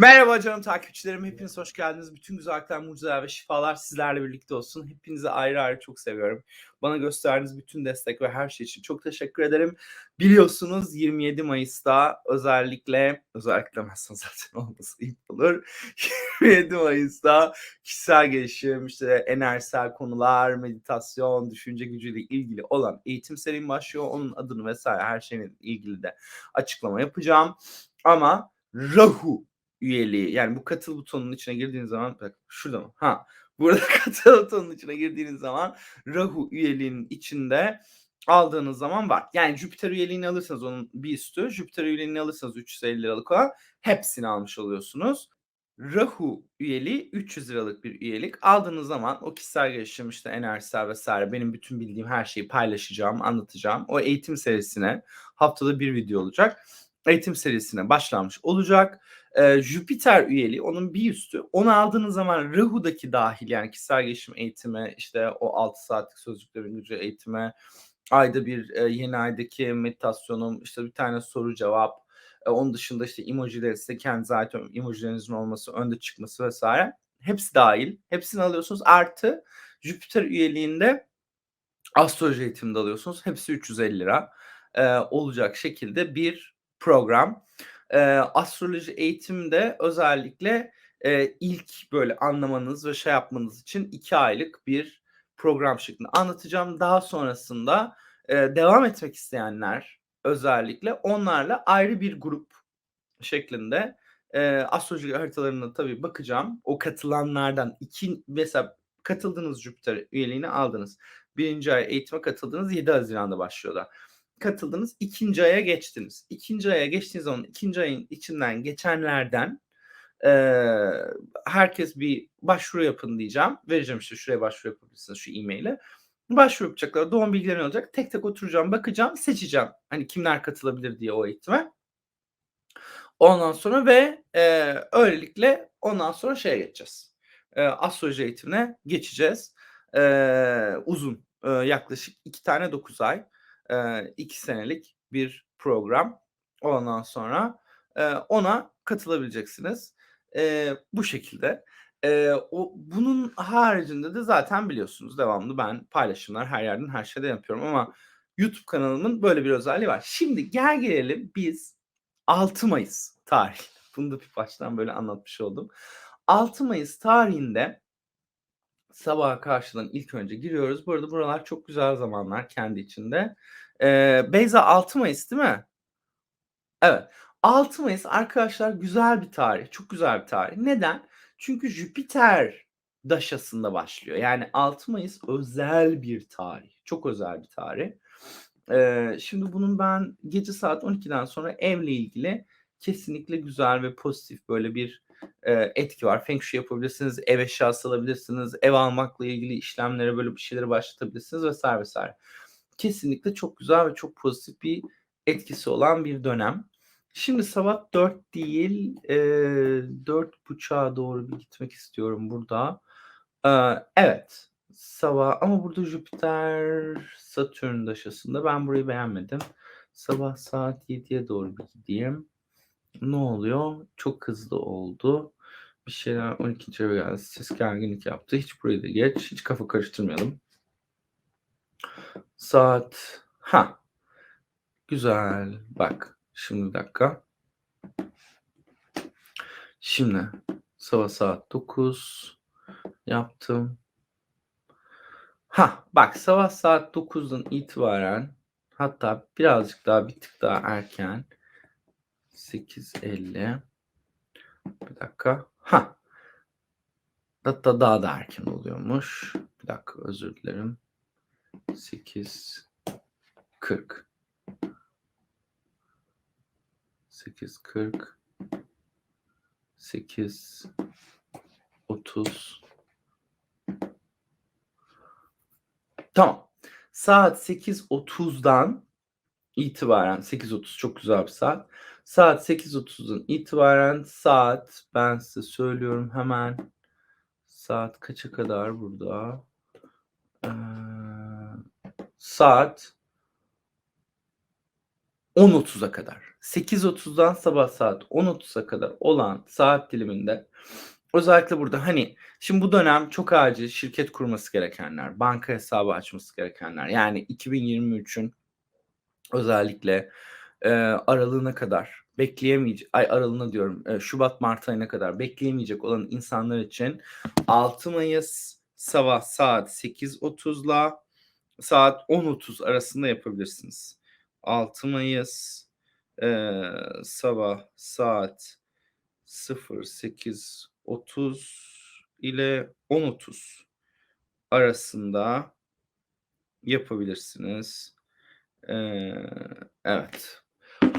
Merhaba canım takipçilerim. Hepiniz hoş geldiniz. Bütün güzellikler, mucizeler ve şifalar sizlerle birlikte olsun. Hepinizi ayrı ayrı çok seviyorum. Bana gösterdiğiniz bütün destek ve her şey için çok teşekkür ederim. Biliyorsunuz 27 Mayıs'ta özellikle, özellikle demezsen zaten olması iyi olur. 27 Mayıs'ta kişisel gelişim, işte enerjisel konular, meditasyon, düşünce gücüyle ilgili olan eğitim serim başlıyor. Onun adını vesaire her şeyle ilgili de açıklama yapacağım. Ama Rahu üyeliği yani bu katıl butonunun içine girdiğiniz zaman bak şurada mı? Ha burada katıl butonunun içine girdiğiniz zaman Rahu üyeliğinin içinde aldığınız zaman var. Yani Jüpiter üyeliğini alırsanız onun bir üstü, Jüpiter üyeliğini alırsanız 350 liralık olan hepsini almış oluyorsunuz. Rahu üyeliği 300 liralık bir üyelik. Aldığınız zaman o kişisel gelişim işte enerjisel vesaire benim bütün bildiğim her şeyi paylaşacağım, anlatacağım. O eğitim serisine haftada bir video olacak. Eğitim serisine başlanmış olacak. E, Jüpiter üyeliği onun bir üstü. Onu aldığınız zaman Rahu'daki dahil yani kişisel gelişim eğitimi işte o 6 saatlik sözcüklerin gücü eğitime ayda bir e, yeni aydaki meditasyonum işte bir tane soru cevap e, onun dışında işte emojiler size kendi ait emojilerinizin olması önde çıkması vesaire hepsi dahil. Hepsini alıyorsunuz. Artı Jüpiter üyeliğinde astroloji eğitiminde alıyorsunuz. Hepsi 350 lira e, olacak şekilde bir program e, astroloji eğitimde özellikle e, ilk böyle anlamanız ve şey yapmanız için iki aylık bir program şeklinde anlatacağım. Daha sonrasında e, devam etmek isteyenler özellikle onlarla ayrı bir grup şeklinde e, astroloji haritalarına tabii bakacağım. O katılanlardan iki mesela katıldığınız Jüpiter üyeliğini aldınız. Birinci ay eğitime katıldınız 7 Haziran'da başlıyor da katıldınız. ikinci aya geçtiniz. İkinci aya geçtiğiniz zaman ikinci ayın içinden geçenlerden e, herkes bir başvuru yapın diyeceğim. Vereceğim işte şuraya başvuru yapabilirsiniz şu e-mail'e. Başvuru yapacaklar. Doğum bilgileri olacak. Tek tek oturacağım, bakacağım, seçeceğim. Hani kimler katılabilir diye o eğitime. Ondan sonra ve e, öylelikle ondan sonra şeye geçeceğiz. E, astroloji eğitimine geçeceğiz. E, uzun. E, yaklaşık iki tane dokuz ay e, iki senelik bir program. Ondan sonra e, ona katılabileceksiniz. E, bu şekilde. E, o bunun haricinde de zaten biliyorsunuz devamlı ben paylaşımlar her yerden her şeyde yapıyorum ama YouTube kanalımın böyle bir özelliği var. Şimdi gel gelelim biz 6 Mayıs tarih. Bunu da bir baştan böyle anlatmış oldum. 6 Mayıs tarihinde sabaha karşıdan ilk önce giriyoruz. Bu arada buralar çok güzel zamanlar kendi içinde. Ee, Beyza 6 Mayıs değil mi? Evet. 6 Mayıs arkadaşlar güzel bir tarih. Çok güzel bir tarih. Neden? Çünkü Jüpiter daşasında başlıyor. Yani 6 Mayıs özel bir tarih. Çok özel bir tarih. Ee, şimdi bunun ben gece saat 12'den sonra evle ilgili kesinlikle güzel ve pozitif böyle bir e, etki var. Feng Shui yapabilirsiniz, ev eşyası alabilirsiniz, ev almakla ilgili işlemlere böyle bir şeyleri başlatabilirsiniz vesaire vesaire. Kesinlikle çok güzel ve çok pozitif bir etkisi olan bir dönem. Şimdi sabah 4 değil e, 4.30'a doğru bir gitmek istiyorum burada. E, evet sabah ama burada Jüpiter Satürn daşasında ben burayı beğenmedim. Sabah saat 7'ye doğru bir gideyim. Ne oluyor? Çok hızlı oldu. Bir şeyler 12. eve geldi. Ses gerginlik yaptı. Hiç burayı da geç. Hiç kafa karıştırmayalım. Saat. Ha. Güzel. Bak. Şimdi dakika. Şimdi sabah saat 9 yaptım. Ha bak sabah saat 9'dan itibaren hatta birazcık daha bir tık daha erken 8.50 bir dakika. Ha. Hatta daha da erken oluyormuş. Bir dakika özür dilerim. 8.40 8.40 8.30 Tamam. Saat 8.30'dan itibaren 8.30 çok güzel bir saat. Saat 8.30'dan itibaren saat ben size söylüyorum hemen saat kaça kadar burada? Ee, saat 10.30'a kadar. 8.30'dan sabah saat 10.30'a kadar olan saat diliminde özellikle burada hani şimdi bu dönem çok acil şirket kurması gerekenler, banka hesabı açması gerekenler yani 2023'ün özellikle e, aralığına kadar bekleyemeyecek, ay aralığına diyorum e, Şubat Mart ayına kadar bekleyemeyecek olan insanlar için 6 Mayıs sabah saat 8.30'la saat 10.30 arasında yapabilirsiniz. 6 Mayıs e, sabah saat 08.30 ile 10.30 arasında yapabilirsiniz. Ee, evet.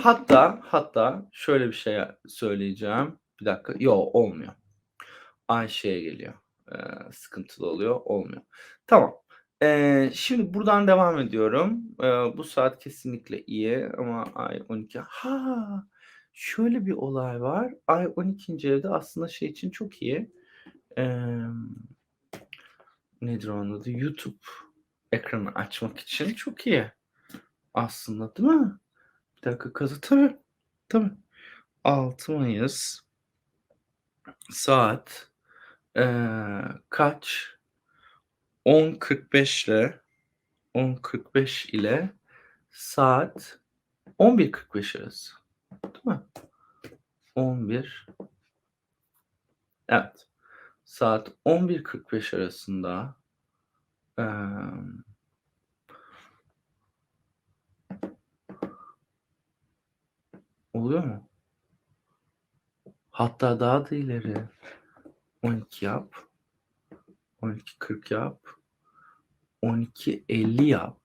Hatta hatta şöyle bir şey söyleyeceğim. Bir dakika. Yo olmuyor. Ayşe'ye geliyor. Ee, sıkıntılı oluyor. Olmuyor. Tamam. Ee, şimdi buradan devam ediyorum. Ee, bu saat kesinlikle iyi ama ay 12. Ha, şöyle bir olay var. Ay 12. evde aslında şey için çok iyi. Ee, nedir onun adı? YouTube ekranı açmak için çok iyi. Aslında değil mi? Bir dakika kazı tabii. Tabii. 6 Mayıs saat ee, kaç? 10.45 ile 10.45 ile saat 11.45 arası. Değil mi? 11 Evet. Saat 11.45 arasında ee, oluyor mu? Hatta daha da ileri. 12 yap. 12.40 yap. 12.50 yap.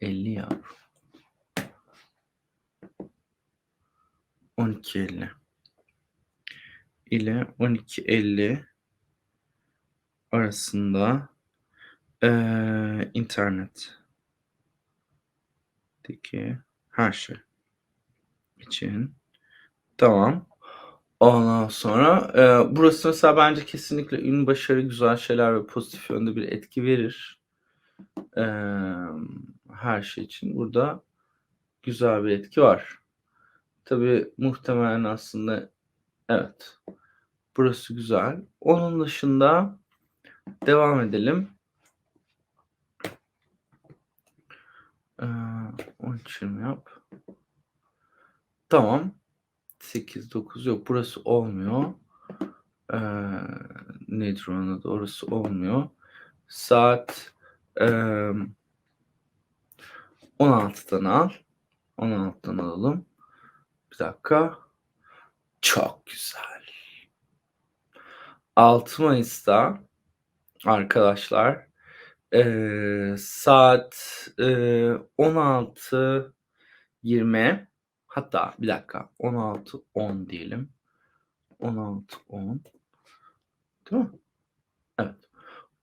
50 yap. 12.50 ile 12.50 arasında ee, internetteki her şey için tamam. Ondan sonra e, burası mesela bence kesinlikle ün başarı güzel şeyler ve pozitif yönde bir etki verir. E, her şey için burada güzel bir etki var. Tabi muhtemelen aslında evet burası güzel. Onun dışında devam edelim. Ee, 13 yap. Tamam. 8, 9 yok. Burası olmuyor. Ee, nedir onun adı? Orası olmuyor. Saat e, 16'dan al. 16'dan alalım. Bir dakika. Çok güzel. 6 Mayıs'ta arkadaşlar e, saat e, 16 20 hatta bir dakika 16 10 diyelim. 16 10 değil mi? Evet.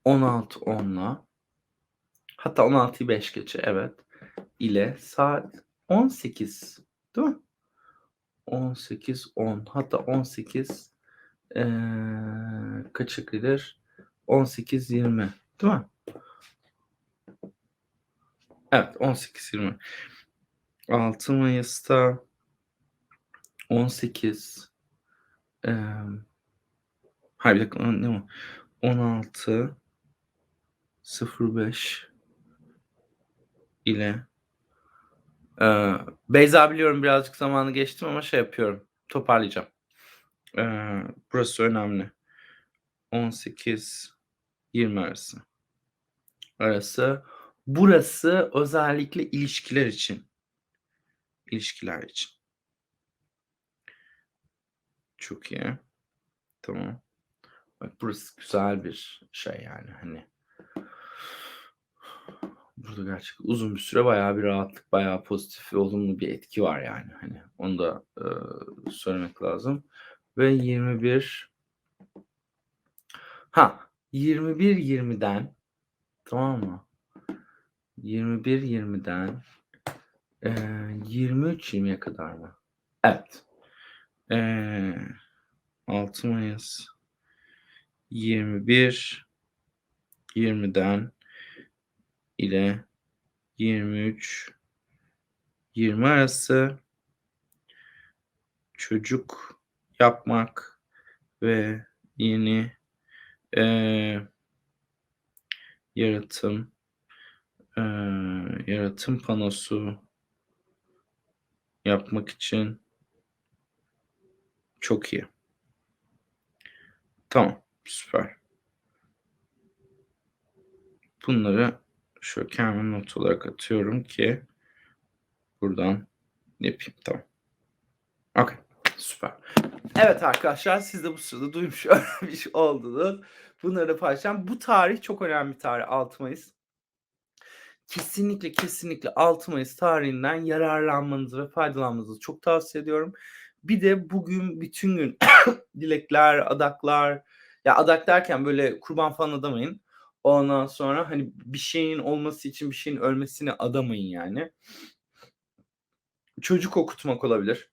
16 10'la hatta 16'yı 5 geçe evet ile saat 18 değil mi? 18 10 hatta 18 ee, kaça gelir? 18 20 değil mi? Evet 18 20. 6 Mayıs'ta 18 e, hayır bir dakika ne mi? 16 05 ile e, Beyza biliyorum birazcık zamanı geçtim ama şey yapıyorum. Toparlayacağım. E, burası önemli. 18 20 arası. Arası. Burası özellikle ilişkiler için. İlişkiler için. Çok iyi. Tamam. Bak burası güzel bir şey yani hani. Burada gerçekten uzun bir süre bayağı bir rahatlık, bayağı pozitif ve olumlu bir etki var yani. Hani onu da e, söylemek lazım. Ve 21 Ha 21 20'den tamam mı? 21 20'den e, 23 20'ye kadar mı? Evet. E, 6 Mayıs 21 20'den ile 23 20 arası çocuk yapmak ve yeni eee, yaratım eee, yaratım panosu yapmak için çok iyi. Tamam, süper. Bunları şöyle kendime not olarak atıyorum ki buradan yapayım. Tamam. Okay. Süper. Evet arkadaşlar siz de bu sırada duymuş öğrenmiş oldunuz. Bunları paylaşacağım. Bu tarih çok önemli bir tarih 6 Mayıs. Kesinlikle kesinlikle 6 Mayıs tarihinden yararlanmanızı ve faydalanmanızı çok tavsiye ediyorum. Bir de bugün bütün gün dilekler, adaklar ya adak derken böyle kurban falan adamayın. Ondan sonra hani bir şeyin olması için bir şeyin ölmesini adamayın yani. Çocuk okutmak olabilir.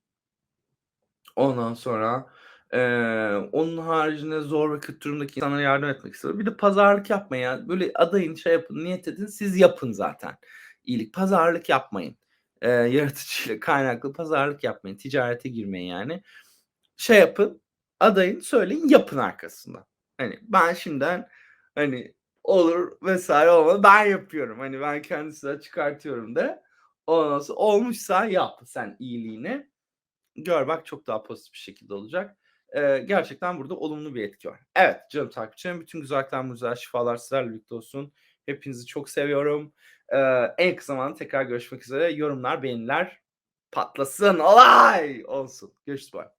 Ondan sonra eee, onun haricinde zor ve kötü durumdaki insanlara yardım etmek istiyorum. Bir de pazarlık yapmayın ya. Böyle adayın, şey yapın, niyet edin. Siz yapın zaten. İyilik. Pazarlık yapmayın. Eee, yaratıcıyla kaynaklı pazarlık yapmayın. Ticarete girmeyin yani. Şey yapın. Adayın, söyleyin, yapın arkasından. Hani ben şimdiden hani olur vesaire olmadı. Ben yapıyorum. Hani ben kendisine çıkartıyorum da. Ondan olmuşsa yap sen iyiliğini. Gör bak çok daha pozitif bir şekilde olacak. Eee, gerçekten burada olumlu bir etki var. Evet canım takipçilerim bütün güzellikler, mucizeler, şifalar sizlerle birlikte olsun. Hepinizi çok seviyorum. Eee, en kısa zamanda tekrar görüşmek üzere. Yorumlar, beğeniler patlasın. Olay olsun. Görüşürüz. Bye.